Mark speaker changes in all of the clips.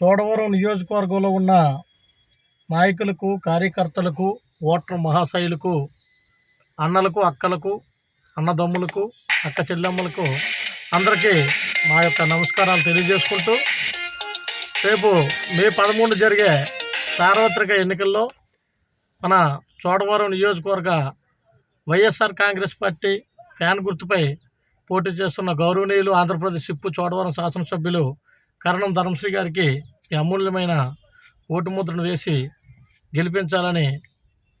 Speaker 1: చోడవరం నియోజకవర్గంలో ఉన్న నాయకులకు కార్యకర్తలకు ఓటర్ మహాశైలకు అన్నలకు అక్కలకు అన్నదమ్ములకు అక్క చెల్లెమ్మలకు అందరికీ మా యొక్క నమస్కారాలు తెలియజేసుకుంటూ రేపు మే పదమూడు జరిగే సార్వత్రిక ఎన్నికల్లో మన చోడవరం నియోజకవర్గ వైఎస్ఆర్ కాంగ్రెస్ పార్టీ ఫ్యాన్ గుర్తుపై పోటీ చేస్తున్న గౌరవనీయులు ఆంధ్రప్రదేశ్ సిప్పు చోడవరం శాసనసభ్యులు కరణం ధర్మశ్రీ గారికి ఈ అమూల్యమైన ఓటు ముద్రను వేసి గెలిపించాలని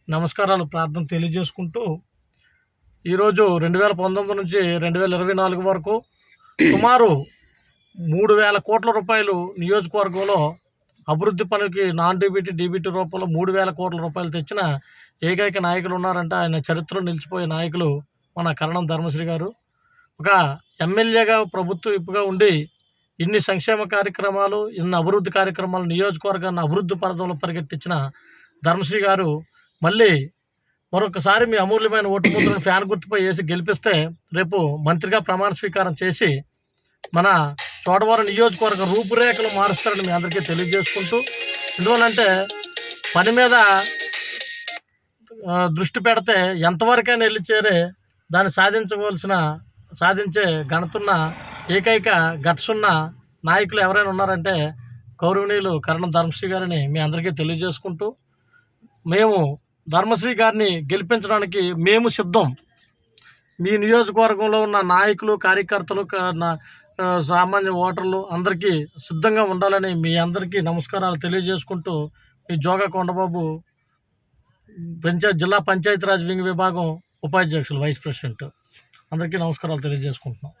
Speaker 1: నమస్కారాలు ప్రార్థన తెలియజేసుకుంటూ ఈరోజు రెండు వేల పంతొమ్మిది నుంచి రెండు వేల ఇరవై నాలుగు వరకు సుమారు మూడు వేల కోట్ల రూపాయలు నియోజకవర్గంలో అభివృద్ధి పనికి నాన్ డీబీటీ డీబీటీ రూపంలో మూడు వేల కోట్ల రూపాయలు తెచ్చిన ఏకైక నాయకులు ఉన్నారంటే. ఆయన చరిత్రలో నిలిచిపోయే నాయకులు మన కరణం ధర్మశ్రీ గారు. ఒక ఎమ్మెల్యేగా ప్రభుత్వ ఇప్పుగా ఉండి ఇన్ని సంక్షేమ కార్యక్రమాలు ఇన్ని అభివృద్ధి కార్యక్రమాలు నియోజకవర్గాన్ని అభివృద్ధి పరదంలో పరిగెట్టించిన ధర్మశ్రీ గారు మళ్ళీ మరొకసారి మీ అమూల్యమైన ఓటు ముద్రను ఫ్యాన్ గుర్తుపై వేసి గెలిపిస్తే రేపు మంత్రిగా ప్రమాణ స్వీకారం చేసి మన చోడవరం నియోజకవర్గ రూపురేఖలు మారుస్తారని మీ అందరికీ తెలియజేసుకుంటూ ఎందువల్లంటే పని మీద దృష్టి పెడితే ఎంతవరకైనా వెళ్ళి చేరే దాన్ని సాధించవలసిన సాధించే ఘనతున్న ఏకైక గట్సున్న నాయకులు ఎవరైనా ఉన్నారంటే కౌరవనీయులు కరణం ధర్మశ్రీ గారిని మీ అందరికీ తెలియజేసుకుంటూ మేము ధర్మశ్రీ గారిని గెలిపించడానికి మేము సిద్ధం. మీ నియోజకవర్గంలో ఉన్న నాయకులు కార్యకర్తలు సామాన్య ఓటర్లు అందరికీ సిద్ధంగా ఉండాలని మీ అందరికీ నమస్కారాలు తెలియజేసుకుంటూ మీ జోగా కొండబాబు పంచాయత్ జిల్లా పంచాయతీరాజ్ వింగ్ విభాగం ఉపాధ్యక్షులు వైస్ ప్రెసిడెంట్. అందరికీ నమస్కారాలు తెలియజేసుకుంటున్నాం.